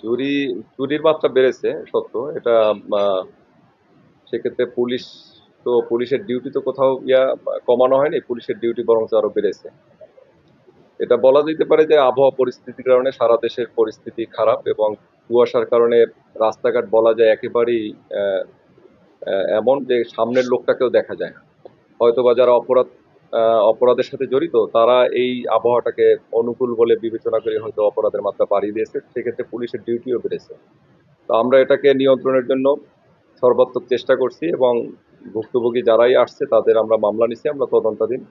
চুরি, চুরির মাত্রা বেড়েছে, সত্য। এটা সেক্ষেত্রে পুলিশ তো, পুলিশের ডিউটি তো কোথাও ইয়া কমানো হয়নি, পুলিশের ডিউটি বরং আরও বেড়েছে। এটা বলা যেতে পারে যে আবহাওয়া পরিস্থিতির কারণে সারা দেশের পরিস্থিতি খারাপ এবং কুয়াশার কারণে রাস্তাঘাট বলা যায় একেবারেই এমন যে সামনের লোকটাকেও দেখা যায় হয়তো বা যারা অপরাধ অপরাধের সাথে জড়িত, তারা এই আবহাওয়াটাকে অনুকূল বলে বিবেচনা করে হয়তো অপরাধের মাত্রা বাড়িয়ে দিয়েছে। সেক্ষেত্রে পুলিশের ডিউটিও বেড়েছে। তো আমরা এটাকে নিয়ন্ত্রণের জন্য সর্বাত্মক চেষ্টা করছি এবং ভুক্তভোগী যারাই আসছে, তাদের আমরা মামলা নিছি, আমরা তদন্তাধীন।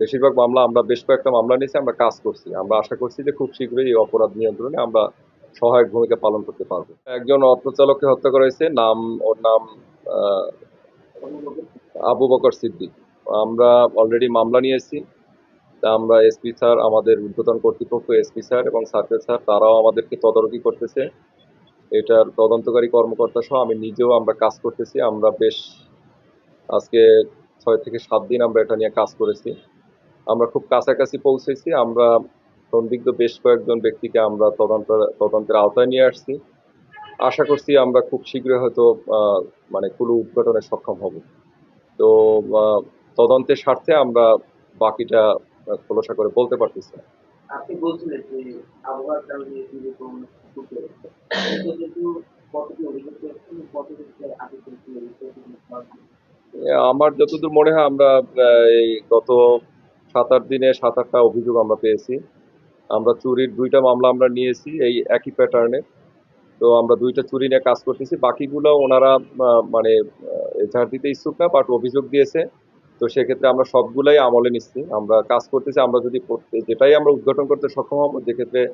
বেশিরভাগ মামলা, আমরা বেশ কয়েকটা মামলা নিছি, আমরা কাজ করছি। আমরা আশা করছি যে খুব শীঘ্রই এই অপরাধ নিয়ন্ত্রণে আমরা সহায়ক ভূমিকা পালন করতে পারব। একজন অটো চালককে হত্যা করা হয়েছে, নাম, ওর নাম আবু বকর সিদ্দিক। আমরা অলরেডি মামলা নিয়েছি। তা আমরা এসপি স্যার আমাদের ঊর্ধ্বতন কর্তৃপক্ষ এসপি স্যার এবং সার্কেল স্যার তারাও আমাদেরকে তদারকি করতেছে। এটার তদন্তকারী কর্মকর্তা সহ আমি নিজেও আমরা কাজ করতেছি। আমরা বেশ আজকে ছয় থেকে সাত দিন আমরা এটা নিয়ে কাজ করেছি। আমরা খুব কাছাকাছি পৌঁছেছি। আমরা সন্দিগ্ধ বেশ কয়েকজন ব্যক্তিকে আমরা তদন্ত, তদন্তের আওতায় নিয়ে আসছি। আশা করছি আমরা খুব শীঘ্রই হয়তো মানে কুলু উদ্ঘাটনে সক্ষম হব। তো তদন্তের স্বার্থে আমরা বাকিটা খোলসা করে বলতে পারতেছি না। আপনি বলছিলেন যে আবহাওয়ার কারণে এরকম আমার যতদূর মনে হয় আমরা এই গত সাত আট দিনে সাত আটটা অভিযোগ আমরা পেয়েছি। আমরা চুরির দুইটা মামলা আমরা নিয়েছি এই একই প্যাটার্নে তো আমরা দুইটা চুরি নিয়ে কাজ করতেছি। বাকিগুলো ওনারা মানে এজাহার দিতে ইচ্ছুক না বাট অভিযোগ দিয়েছে। তো সেক্ষেত্রে আমরা সবগুলাই আমলে নিচ্ছি। আমরা কাজ করতেছি, আমরা যদি করতে- যেটাই আমরা উদ্ঘাটন করতে সক্ষম হব, যেক্ষেত্রে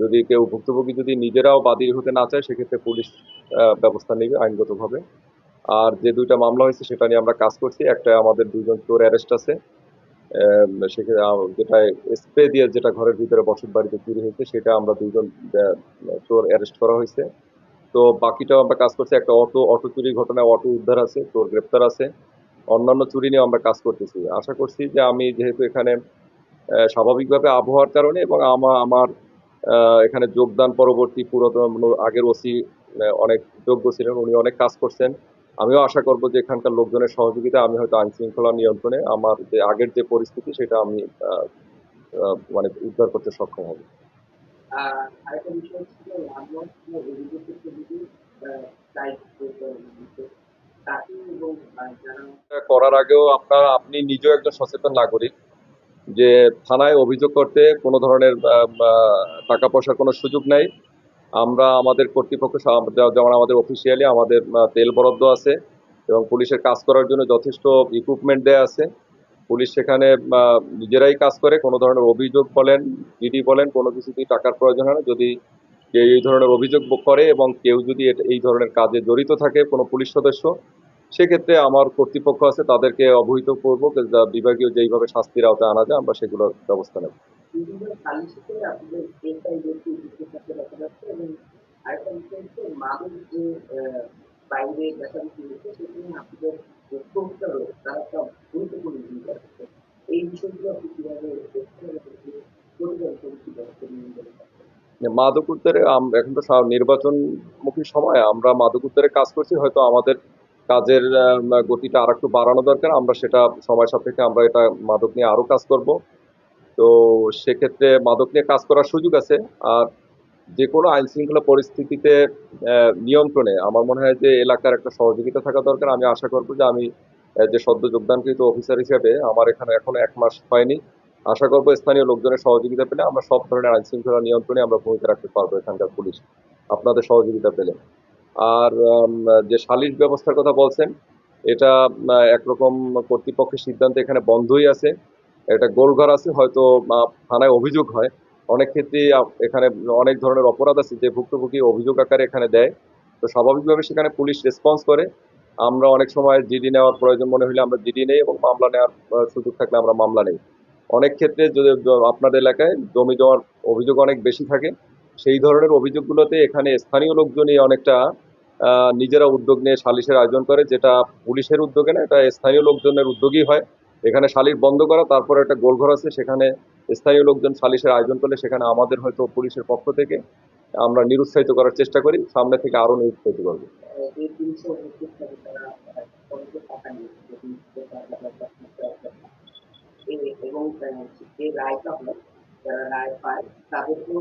যদি কেউ ভুক্তভোগী যদি নিজেরাও বাদী হতে না চায়, সেক্ষেত্রে পুলিশ ব্যবস্থা নেবে আইনগতভাবে। আর যে দুইটা মামলা হয়েছে, সেটা নিয়ে আমরা কাজ করছি। একটা আমাদের দুজন চোর অ্যারেস্ট আছে। সেখানে যেটা স্প্রে দিয়ে যেটা ঘরের ভিতরে বসত বাড়িতে চুরি হয়েছে, সেটা আমরা দুজন চোর অ্যারেস্ট করা হয়েছে। তো বাকিটাও আমরা কাজ করছি। একটা অটো অটো চুরির ঘটনায় অটো উদ্ধার আছে, চোর গ্রেপ্তার আছে। অন্যান্য চুরি নিয়ে আমরা কাজ করতেছি। আশা করছি যে আমি যেহেতু এখানে স্বাভাবিকভাবে আবহাওয়ার কারণে এবং আমার আমার এখানে যোগদান পরবর্তী পুরাতন আগের ওসি অনেক যোগ্য ছিলেন, উনি অনেক কাজ করছেন। আমিও আশা করব যে এখানকার লোকজনের সহযোগিতা, আমি হয়তো আইন শৃঙ্খলা নিয়ন্ত্রণে আমার যে আগের যে পরিস্থিতি, সেটা আমি মানে উদ্ধার করতে সক্ষম হব। আরেকটা বিষয় করার আগেও আপনার আপনি নিজেও একজন সচেতন নাগরিক যে থানায় অভিযোগ করতে কোনো ধরনের টাকা পয়সার কোনো সুযোগ নেই। আমরা আমাদের কর্তৃপক্ষ যেমন আমাদের অফিসিয়ালি আমাদের তেল বরাদ্দ আছে এবং পুলিশের কাজ করার জন্য যথেষ্ট ইকুইপমেন্ট দেয়া আছে। পুলিশ সেখানে নিজেরাই কাজ করে, কোনো ধরনের অভিযোগ বলেন জিডি বলেন, কোনো কিছুতেই টাকার প্রয়োজন হয় না। যদি কেউ এই ধরনের অভিযোগ করে এবং কেউ যদি এই ধরনের কাজে জড়িত থাকে কোনো পুলিশ সদস্য, সেক্ষেত্রে আমার কর্তৃপক্ষ আছে তাদেরকে অবহিত করব বিভাগীয় যেইভাবে শাস্তির আওতায় আনা যায়, আমরা সেগুলোর ব্যবস্থা নেব। এই বিষয়গুলো কীভাবে মাদক এখন তো নির্বাচনমুখী সময়, আমরা মাদক কাজ করছি, হয়তো আমাদের কাজের গতিটা আর একটু বাড়ানো দরকার, আমরা সেটা সময় সাপেক্ষে আমরা এটা মাদক নিয়ে আরও কাজ করব। তো সেক্ষেত্রে মাদক নিয়ে কাজ করার সুযোগ আছে, আর যে কোনো আইন শৃঙ্খলা পরিস্থিতিতে নিয়ন্ত্রণে আমার মনে হয় যে এলাকার একটা সহযোগিতা থাকা দরকার। আমি আশা করব যে আমি যে সদ্য যোগদানকৃত অফিসার হিসেবে, আমার এখানে এখনও এক মাস হয়নি। আশা করব স্থানীয় লোকজনের সহযোগিতা পেলে আমরা সব ধরনের আইন শৃঙ্খলা নিয়ন্ত্রণে আমরা ভূমিকা রাখতে পারব এখানকার পুলিশ, আপনাদের সহযোগিতা পেলে। আর যে সালিশ ব্যবস্থার কথা বলছেন, এটা একরকম কর্তৃপক্ষের সিদ্ধান্ত এখানে বন্ধই আছে। এটা গোলঘর আছে, হয়তো থানায় অভিযোগ হয়। অনেক ক্ষেত্রেই আপ- এখানে অনেক ধরনের অপরাধ আছে যে ভুক্তভোগী অভিযোগ আকারে এখানে দেয়। তো স্বাভাবিকভাবে সেখানে পুলিশ রেসপন্স করে। আমরা অনেক সময় জিডি নেওয়ার প্রয়োজন মনে হলে আমরা জিডি নেই এবং মামলা নেওয়ার সুযোগ থাকলে আমরা মামলা নেই। অনেক ক্ষেত্রে যদি আপনাদের এলাকায় জমি জমার অভিযোগ অনেক বেশি থাকে, সেই ধরনের অভিযোগগুলোতে এখানে স্থানীয় লোকজনই অনেকটা নিজেরা উদ্যোগ নিয়ে সালিশের আয়োজন করে, যেটা পুলিশের উদ্যোগে না, এটা স্থানীয় লোকজনের উদ্যোগই হয়। এখানে সালিশ বন্ধ করা, তারপরে একটা গোলঘর আছে, সেখানে স্থানীয় লোকজন সালিশের আয়োজন করলে সেখানে আমাদের হয়তো পুলিশের পক্ষ থেকে আমরা নিরুৎসাহিত করার চেষ্টা করি, সামনে থেকে আরও নিরুৎসাহিত করব। এবং যে রায়টা হয় যারা রায় পায়, তাদেরকেও।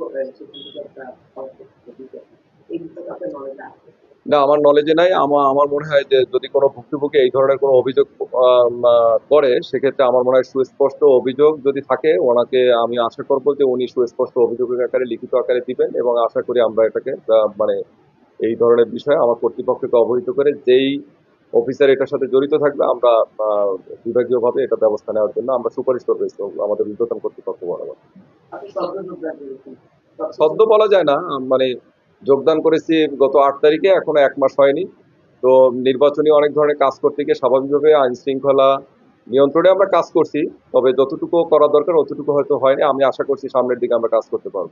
এই বিষয়টা আপনার নলেজ আছে না, আমার নলেজে নাই আমার আমার মনে হয় যে, যদি কোনো ভুক্তভোগী এই ধরনের কোনো অভিযোগ করে, সেক্ষেত্রে আমার মনে হয় সুস্পষ্ট অভিযোগ যদি থাকে, ওনাকে আমি আশা করব যে উনি সুস্পষ্ট অভিযোগের আকারে, লিখিত আকারে দিবেন এবং আশা করি আমরা এটাকে মানে এই ধরনের বিষয়ে আমার কর্তৃপক্ষকে অবহিত করে, যেই অফিসার এটার সাথে জড়িত থাকবে আমরা বিভাগীয়ভাবে এটা ব্যবস্থা নেওয়ার জন্য আমরা সুপারিশ করব আমাদের ঊর্ধ্বতন কর্তৃপক্ষ বরাবর। সদ্য বলা যায় না মানে যোগদান করেছি গত আট তারিখে, এখনও এক মাস হয়নি। তো নির্বাচনী অনেক ধরনের কাজ করতে গিয়ে স্বাভাবিকভাবে আইন শৃঙ্খলা নিয়ন্ত্রণে আমরা কাজ করছি, তবে যতটুকু করা দরকার অতটুকু হয়তো হয়নি। আমি আশা করছি সামনের দিকে আমরা কাজ করতে পারব.